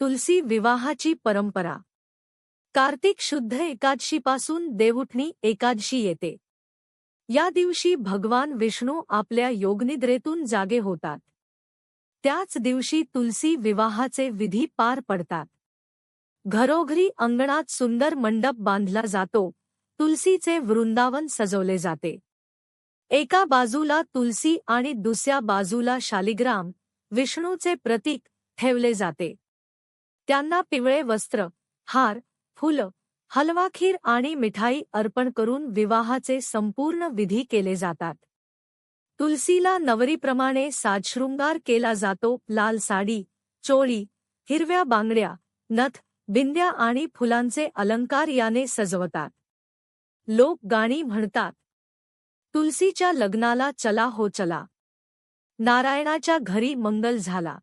तुलसी विवाहाची परंपरा. कार्तिक शुद्ध एकादशीपासून देवउठणी एकादशी येते. या दिवशी भगवान विष्णू आपल्या योगनिद्रेतून जागे होतात. त्याच दिवशी तुलसी विवाहाचे विधी पार पडतात. घरोघरी अंगणात सुंदर मंडप बांधला जातो. तुलसीचे वृंदावन सजवले जाते. एका बाजूला तुलसी आणि दुसऱ्या बाजूला शालिग्राम विष्णूचे प्रतीक ठेवले जाते. त्यांना पिवळे वस्त्र हार फुलं हलवा खीर आणि मिठाई अर्पण करून विवाहाचे संपूर्ण विधी केले जातात. तुलसीला नवरीप्रमाणे साजशृंगार केला जातो. लाल साडी चोळी हिरव्या बांगड्या नथ बिंद्या आणि फुलांचे अलंकार याने सजवतात. लोक गाणी म्हणतात. तुलसीच्या लग्नाला चला हो चला. नारायणाच्या घरी मंगल झाला.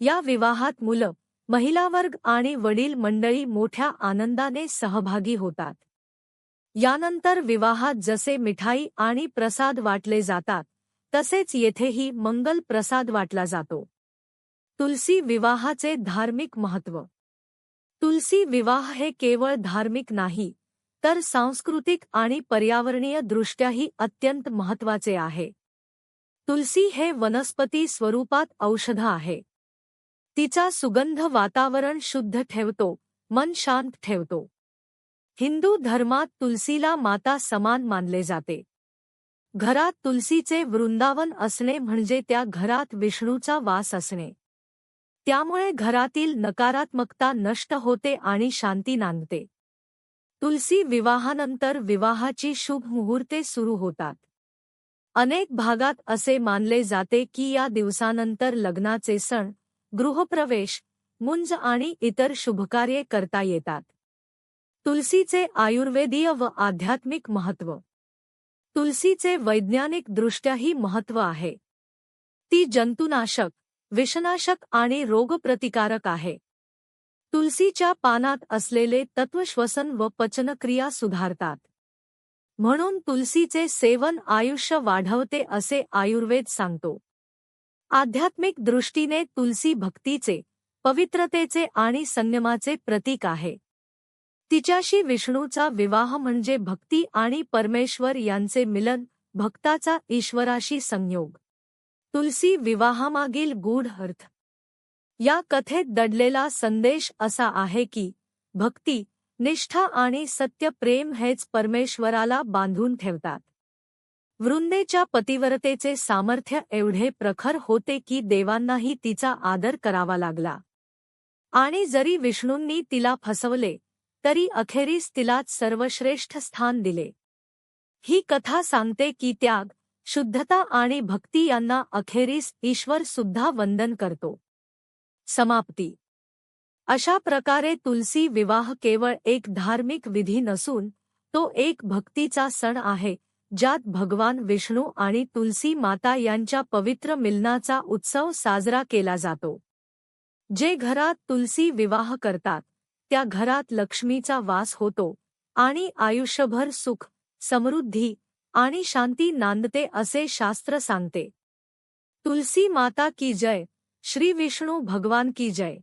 या विवाहात मुलं महिला वर्ग आणि वडील मंडळी मोठ्या आनंदाने सहभागी होतात. यानंतर विवाहात जसे मिठाई आणि प्रसाद वाटले जातात तसेच येथेही मंगल प्रसाद वाटला जातो. तुलसी विवाहाचे धार्मिक महत्त्व. तुलसी विवाह हे केवळ धार्मिक नाही तर सांस्कृतिक आणि पर्यावरणीय दृष्ट्याही अत्यंत महत्त्वाचे आहे. तुलसी हे वनस्पती स्वरूपात औषध आहे. तिचा सुगंध वातावरण शुद्ध ठेवतो मन शांत ठेवतो. हिंदू धर्मात तुलसीला माता समान मानले जाते. घरात तुलसीचे वृंदावन असणे म्हणजे त्या घरात विष्णूचा वास असणे. त्यामुळे घरातील नकारात्मकता नष्ट होते आणि शांती नांदते. तुलसी विवाहानंतर विवाहाची शुभ मुहूर्ते सुरू होतात. अनेक भागात असे मानले जाते की या दिवसानंतर लग्नाचे सण गृहप्रवेश मुंज आणि इतर शुभकार्ये करता येतात. तुलसीचे आयुर्वेदीय व आध्यात्मिक महत्त्व तुलसीचे वैज्ञानिक दृष्ट्याही महत्त्व आहे. ती जंतुनाशक विषनाशक आणि रोगप्रतिकारक आहे. तुलसीच्या पानात असलेले तत्वश्वसन व पचनक्रिया सुधारतात. म्हणून तुलसीचे सेवन आयुष्य वाढवते असे आयुर्वेद सांगतो. आध्यात्मिक दृष्टीने तुलसी भक्तीचे पवित्रतेचे आणि संयमाचे प्रतीक आहे. तिच्याशी विष्णूचा विवाह म्हणजे भक्ती आणि परमेश्वर यांचे मिलन भक्ताचा ईश्वराशी संयोग. तुलसी विवाहामागील गूढ अर्थ. या कथेत दडलेला संदेश असा आहे की भक्ती निष्ठा आणि सत्य प्रेम हेच परमेश्वराला बांधून ठेवतात. वृंदेच्या पतिव्रतेचे सामर्थ्य एवढे प्रखर होते की देवांनाही तिचा आदर करावा लागला. आणि जरी विष्णूंनी तिला फसवले तरी अखेरीस तिलाच सर्वश्रेष्ठ स्थान दिले. ही कथा सांगते की त्याग शुद्धता आणि भक्ती यांना अखेरीस ईश्वर सुद्धा वंदन करतो. समाप्ती. अशा प्रकारे तुलसी विवाह केवळ एक धार्मिक विधी नसून तो एक भक्तीचा सण आहे ज्यात भगवान विष्णू आणि तुलसी माता यांच्या पवित्र मिलनाचा उत्सव साजरा केला जातो. जे घरात तुलसी विवाह करतात त्या घरात लक्ष्मीचा वास होतो आणि आयुष्यभर सुख समृद्धी आणि शांती नांदते असे शास्त्र सांगते. तुलसी माता की जय श्री विष्णू भगवान की जय.